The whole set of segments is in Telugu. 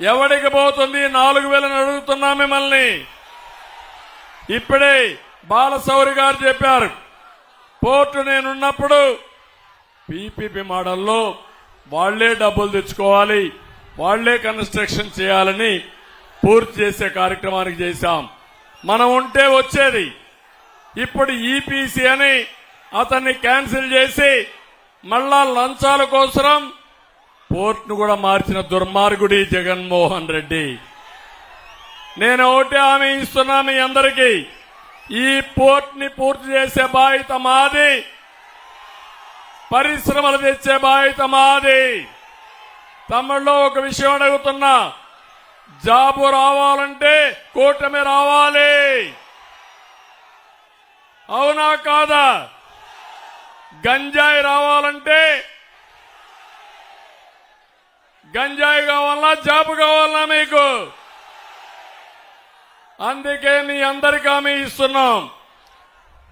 ఎవడికి పోతుంది? నాలుగు వేలని అడుగుతున్నా మిమ్మల్ని. ఇప్పుడే బాలసౌరి గారు చెప్పారు. పోర్టు నేనున్నప్పుడు పీపీపీ మోడల్లో వాళ్ళే డబ్బులు తెచ్చుకోవాలి వాళ్ళే కన్స్ట్రక్షన్ చేయాలని పూర్తి చేసే కార్యక్రమానికి చేశాం. మనం ఉంటే వచ్చేది. ఇప్పుడు ఈపీసీ అని అతన్ని క్యాన్సిల్ చేసి మళ్ళా లంచాల కోసరం పోర్ట్ను కూడా మార్చిన దుర్మార్గుడి జగన్మోహన్ రెడ్డి. నేను ఒకటి హామీ ఇస్తున్నా మీ అందరికీ. ఈ పోర్ట్ని పూర్తి చేసే బాధ్యత మాది. పరిశ్రమలు తెచ్చే బాధ్యత మాది. తమిళలో ఒక విషయం అడుగుతున్నా. జాబు రావాలంటే కూటమి రావాలి. అవునా కాదా? గంజాయి రావాలంటే గంజాయి కావాలన్నా జాబు కావాలన్నా మీకు? అందుకే మీ అందరికీ హామీ ఇస్తున్నాం.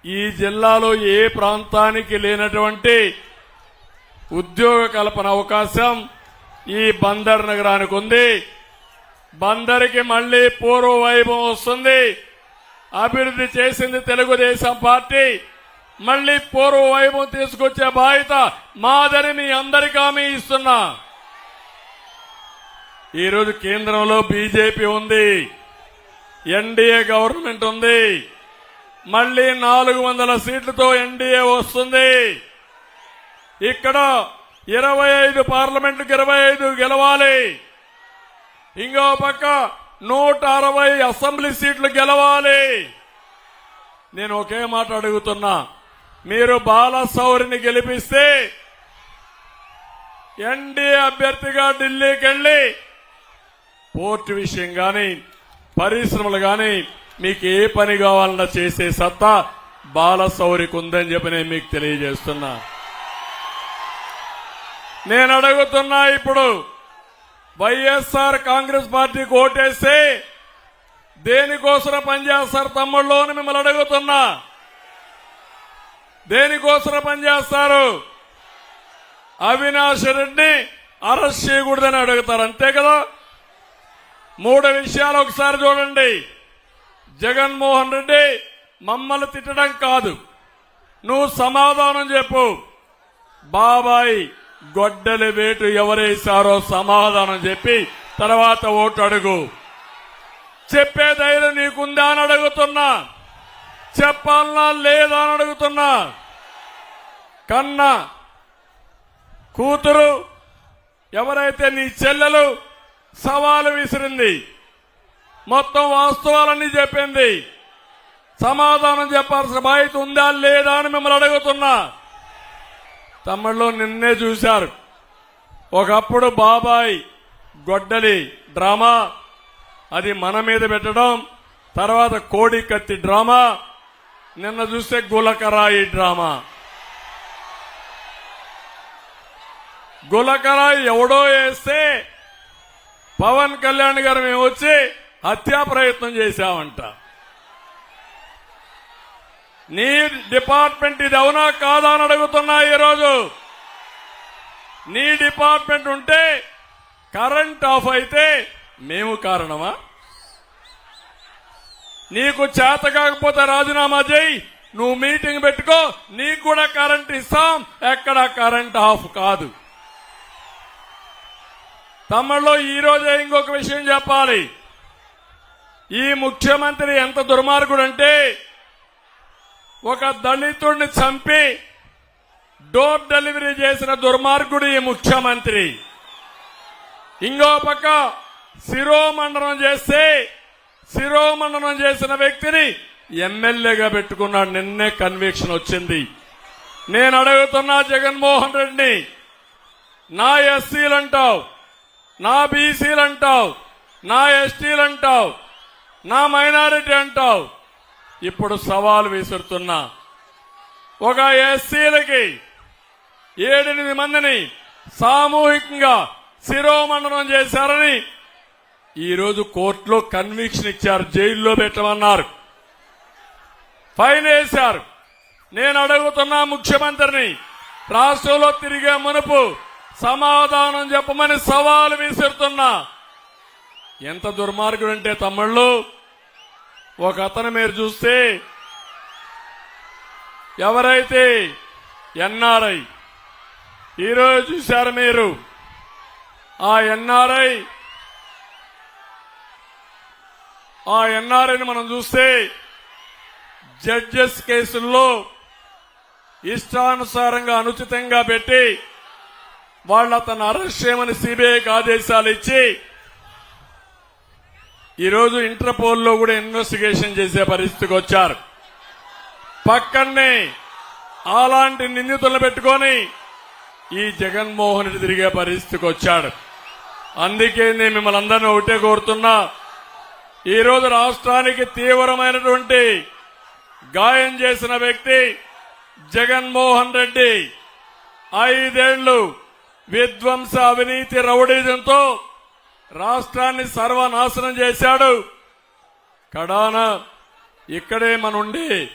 ఈ జిల్లాలో ఏ ప్రాంతానికి లేనటువంటి ఉద్యోగ కల్పన అవకాశం ఈ బందర్ నగరానికి ఉంది. బందరికి మళ్ళీ పూర్వ వైభవం వస్తుంది. అభివృద్ధి చేసింది తెలుగుదేశం పార్టీ. మళ్ళీ పూర్వ వైభవం తీసుకొచ్చే బాధ్యత మాదని మీ అందరికీ హామీ ఇస్తున్నా. ఈరోజు కేంద్రంలో బీజేపీ ఉంది. ఎన్డీఏ గవర్నమెంట్ ఉంది. మళ్ళీ నాలుగు వందల సీట్లతో ఎన్డీఏ వస్తుంది. ఇక్కడ ఇరవై ఐదు పార్లమెంటుకు ఇరవై ఐదు గెలవాలి. ఇంకో పక్క నూట అరవై అసెంబ్లీ సీట్లు గెలవాలి. నేను ఒకే మాట అడుగుతున్నా. మీరు బాలసౌరిని గెలిపిస్తే ఎన్డీఏ అభ్యర్థిగా ఢిల్లీకి వెళ్ళి పోర్టు విషయం కానీ పరిశ్రమలు కానీ మీకు ఏ పని కావాలన్నా చేసే సత్తా బాలసౌరికి ఉందని చెప్పి నేను మీకు తెలియజేస్తున్నా. నేను అడుగుతున్నా ఇప్పుడు వైఎస్ఆర్ కాంగ్రెస్ పార్టీకి ఓటేస్తే దేనికోసం పనిచేస్తారు తమ్ముళ్ళు అని మిమ్మల్ని అడుగుతున్నా. దేనికోసం పనిచేస్తారు? అవినాష్ రెడ్డిని అరెస్ట్ చేయకూడదని అడుగుతారు. అంతే కదా? మూడు విషయాలు ఒకసారి చూడండి. జగన్మోహన్ రెడ్డి మమ్మల్ని తిట్టడం కాదు. నువ్వు సమాధానం చెప్పు. బాబాయ్ గొడ్డలి వేటు ఎవరేశారో సమాధానం చెప్పి తర్వాత ఓటు అడుగు. చెప్పే ధైర్యం నీకుందా అని అడుగుతున్నా. చెప్పాలనా లేదా అని అడుగుతున్నా. కన్నా కూతురు ఎవరైతే నీ చెల్లెలు సవాలు విసిరింది. మొత్తం వాస్తవాలన్నీ చెప్పింది. సమాధానం చెప్పాల్సిన బాధ్యత ఉందా లేదా అని మిమ్మల్ని అడుగుతున్నా. తమిళలో నిన్నే చూశారు. ఒకప్పుడు బాబాయ్ గొడ్డలి డ్రామా. అది మన మీద పెట్టడం తర్వాత కోడి కత్తి డ్రామా. నిన్న చూస్తే గులకరాయి డ్రామా. గులకరాయి ఎవడో వేస్తే పవన్ కళ్యాణ్ గారు మేము వచ్చి హత్యా ప్రయత్నం చేశామంట. నీ డిపార్ట్మెంట్ ఇది అవునా కాదా అని అడుగుతున్నా ఈరోజు. నీ డిపార్ట్మెంట్ ఉంటే కరెంట్ ఆఫ్ అయితే మేము కారణమా? నీకు చేత కాకపోతే రాజీనామా చేయి. నువ్వు మీటింగ్ పెట్టుకో నీకు కూడా కరెంట్ ఇస్తాం. ఎక్కడ కరెంట్ ఆఫ్ కాదు. తమిళలో ఈ ఇంకొక విషయం చెప్పాలి. ఈ ముఖ్యమంత్రి ఎంత దుర్మార్గుడు అంటే ఒక దళితుడిని చంపి డోర్ డెలివరీ చేసిన దుర్మార్గుడు ఈ ముఖ్యమంత్రి. ఇంకో పక్క శిరోమండనం చేస్తే శిరోమండనం చేసిన వ్యక్తిని ఎమ్మెల్యేగా పెట్టుకున్నాడు. నిన్నే కన్విక్షన్ వచ్చింది. నేను అడుగుతున్నా జగన్మోహన్ రెడ్డిని నా ఎస్సీలు అంటావు నా బీసీలు అంటావు నా ఎస్టీలు అంటావు నా మైనారిటీ అంటావు ఇప్పుడు సవాలు విసురుతున్నా. ఒక ఎస్సీలకి ఏడెనిమిది మందిని సామూహికంగా శిరోమండనం చేశారని ఈరోజు కోర్టులో కన్విక్షన్ ఇచ్చారు జైల్లో పెట్టమన్నారు. ఫైన్ వేశారు. నేను అడుగుతున్నా ముఖ్యమంత్రిని రాష్ట్రంలో తిరిగే మునుపు సమాధానం చెప్పమని సవాలు విసురుతున్నా. ఎంత దుర్మార్గుడు అంటే తమ్ముళ్ళు ఒక అతను మీరు చూస్తే ఎవరైతే ఎన్ఆర్ఐ ఈరోజు చూశారు మీరు ఆ ఎన్ఆర్ఐ ఆ ఎన్ఆర్ఐని మనం చూస్తే జడ్జెస్ కేసుల్లో ఇష్టానుసారంగా అనుచితంగా పెట్టి వాళ్ళు అతను అరెస్ట్ చేయమని సిబిఐకి ఆదేశాలు ఇచ్చి ఈరోజు ఇంటర్పోల్లో కూడా ఇన్వెస్టిగేషన్ చేసే పరిస్థితికి వచ్చారు. పక్కనే అలాంటి నిందితులను పెట్టుకొని ఈ జగన్మోహన్ రెడ్డి తిరిగే పరిస్థితికి వచ్చాడు. అందుకే నేను మిమ్మల్ని అందరినీ ఒకటే కోరుతున్నా. ఈ రోజు రాష్ట్రానికి తీవ్రమైనటువంటి గాయం చేసిన వ్యక్తి జగన్మోహన్ రెడ్డి. ఐదేళ్ళు విధ్వంస అవినీతి రౌడీజంతో రాష్ట్రాన్ని సర్వనాశనం చేశాడు. కడాన ఇక్కడే మనుండి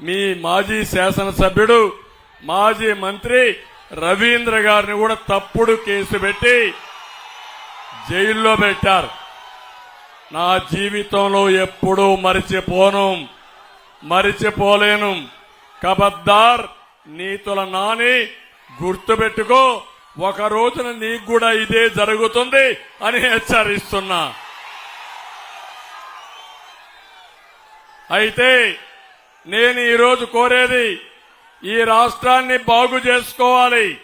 మీ మాజీ శాసనసభ్యుడు మాజీ మంత్రి రవీంద్ర గారిని కూడా తప్పుడు కేసు పెట్టి జైల్లో పెట్టారు. నా జీవితంలో ఎప్పుడూ మరిచిపోను మరిచిపోలేను. కబద్దార్ నీతుల నాని గుర్తుపెట్టుకో. ఒక రోజున నీకు కూడా ఇదే జరుగుతుంది అని హెచ్చరిస్తున్నా. అయితే నేను ఈరోజు కోరేది ఈ రాష్ట్రాన్ని బాగు చేసుకోవాలి.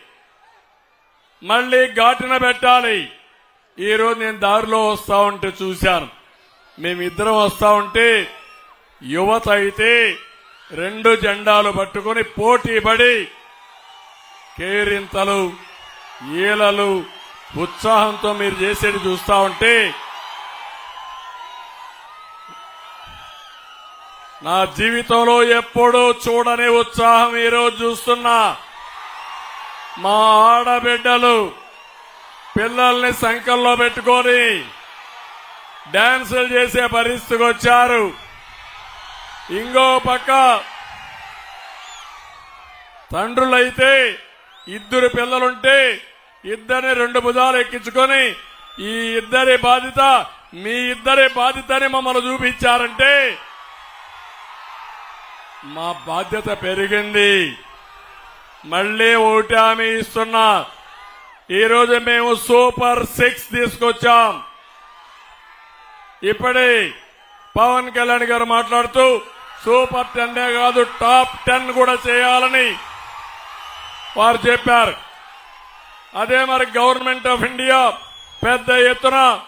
మళ్ళీ ఘాటిన పెట్టాలి. ఈరోజు నేను దారిలో వస్తా ఉంటే చూశాను. మేమిద్దరం వస్తా ఉంటే యువత అయితే రెండు జెండాలు పట్టుకొని పోటీ పడి కేరింతలు ఈలలు ఉత్సాహంతో మీరు చేసేది చూస్తా ఉంటే నా జీవితంలో ఎప్పుడూ చూడని ఉత్సాహం ఈరోజు చూస్తున్నా. మా ఆడబిడ్డలు పిల్లల్ని సంకల్లో పెట్టుకొని డాన్సులు చేసే పరిస్థితికి వచ్చారు. ఇంకో పక్క తండ్రులైతే ఇద్దరు పిల్లలుంటే ఇద్దరిని రెండు భుజాలు ఎక్కించుకొని ఈ ఇద్దరి బాధ్యత మీ ఇద్దరి బాధ్యత అని మమ్మల్ని చూపించారంటే మా బాధ్యత పెరిగింది. మళ్ళీ ఒకటి హామీ ఇస్తున్నా. ఈరోజు మేము సూపర్ సిక్స్ తీసుకొచ్చాం. ఇప్పుడే పవన్ కళ్యాణ్ గారు మాట్లాడుతూ సూపర్ టెన్నే కాదు టాప్ టెన్ కూడా చేయాలని వారు చెప్పారు. అదే మరి గవర్నమెంట్ ఆఫ్ ఇండియా పెద్ద ఎత్తున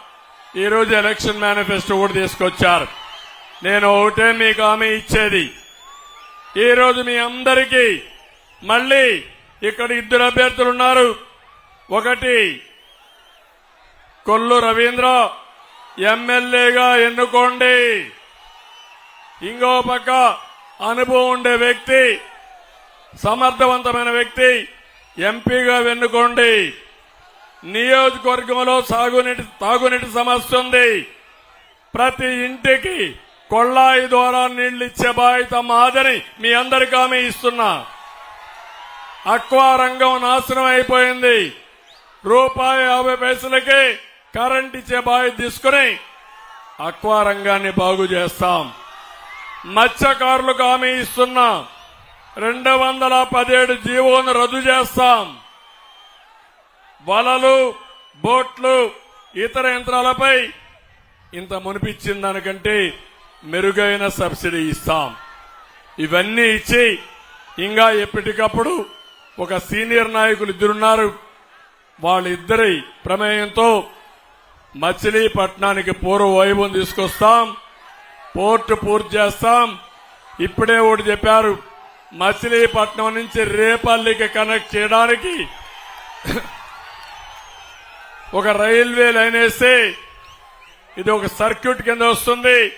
ఈరోజు ఎలక్షన్ మేనిఫెస్టో కూడా తీసుకొచ్చారు. నేను ఒకటే మీకు హామీ ఇచ్చేది. ఈ రోజు మీ అందరికీ మళ్ళీ ఇక్కడ ఇద్దరు అభ్యర్థులు ఉన్నారు. ఒకటి కొల్లు రవీంద్ర ఎమ్మెల్యేగా ఎన్నుకోండి. ఇంకో పక్క అనుభవం ఉండే వ్యక్తి సమర్థవంతమైన వ్యక్తి ఎంపీగా వెన్నుకోండి. నియోజకవర్గంలో సాగునీటి తాగునీటి సమస్య ఉంది. ప్రతి ఇంటికి కొళ్ళాయి ద్వారా నీళ్ళు ఇచ్చే బాధ్యత మాదని మీ అందరికీ హామీ ఇస్తున్నా. అక్వా రంగం నాశనం అయిపోయింది. రూపాయి యాభై పైసలకి కరెంట్ ఇచ్చే బాధ్యత తీసుకుని అక్వా రంగాన్ని బాగు చేస్తాం. మత్స్యకారులకు హామీ ఇస్తున్నా. రెండు వందల పదిహేడు జీవోను రద్దు చేస్తాం. వలలు బోట్లు ఇతర యంత్రాలపై ఇంత మునిపించిన దానికంటే మెరుగైన సబ్సిడీ ఇస్తాం. ఇవన్నీ ఇచ్చి ఇంకా ఎప్పటికప్పుడు ఒక సీనియర్ నాయకులు ఇద్దరున్నారు. వాళ్ళిద్దరి ప్రమేయంతో మచిలీపట్నానికి పూర్వ వైభవం తీసుకొస్తాం. పోర్టు పూర్తి చేస్తాం. ఇప్పుడే ఒకటి చెప్పారు. మచిలీపట్నం నుంచి రేపల్లికి కనెక్ట్ చేయడానికి ఒక రైల్వే లైన్ వేస్తే ఇది ఒక సర్క్యూట్ కింద వస్తుంది.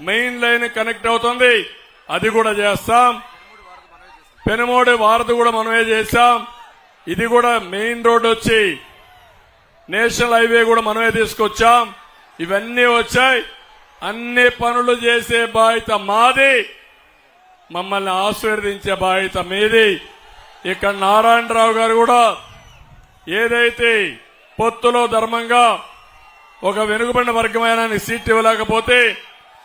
మెయిన్ లైన్ కనెక్ట్ అవుతుంది. అది కూడా చేస్తాం. పెనుమోడి వారధి కూడా మనమే చేశాం. ఇది కూడా మెయిన్ రోడ్ వచ్చి నేషనల్ హైవే కూడా మనమే తీసుకొచ్చాం. ఇవన్నీ వచ్చాయి. అన్ని పనులు చేసే బాధ్యత మాది. మమ్మల్ని ఆశీర్వదించే బాధ్యత మీది. ఇక్కడ నారాయణరావు గారు కూడా ఏదైతే పొత్తులో ధర్మంగా ఒక వెనుకబడిన వర్గమైన సీట్ ఇవ్వలేకపోతే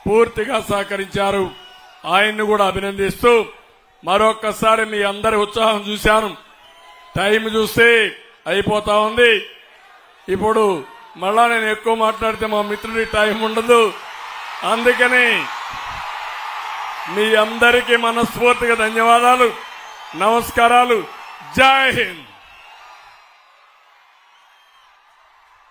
పూర్తిగా సహకరించారు. ఆయన్ని కూడా అభినందిస్తూ మరొక్కసారి మీ అందరి ఉత్సాహం చూశాను. టైం చూస్తే అయిపోతా ఉంది. ఇప్పుడు మళ్ళా నేను ఎక్కువ మాట్లాడితే మా మిత్రుడి టైం ఉండదు. అందుకని మీ అందరికీ మనస్ఫూర్తిగా ధన్యవాదాలు నమస్కారాలు. జై హింద్.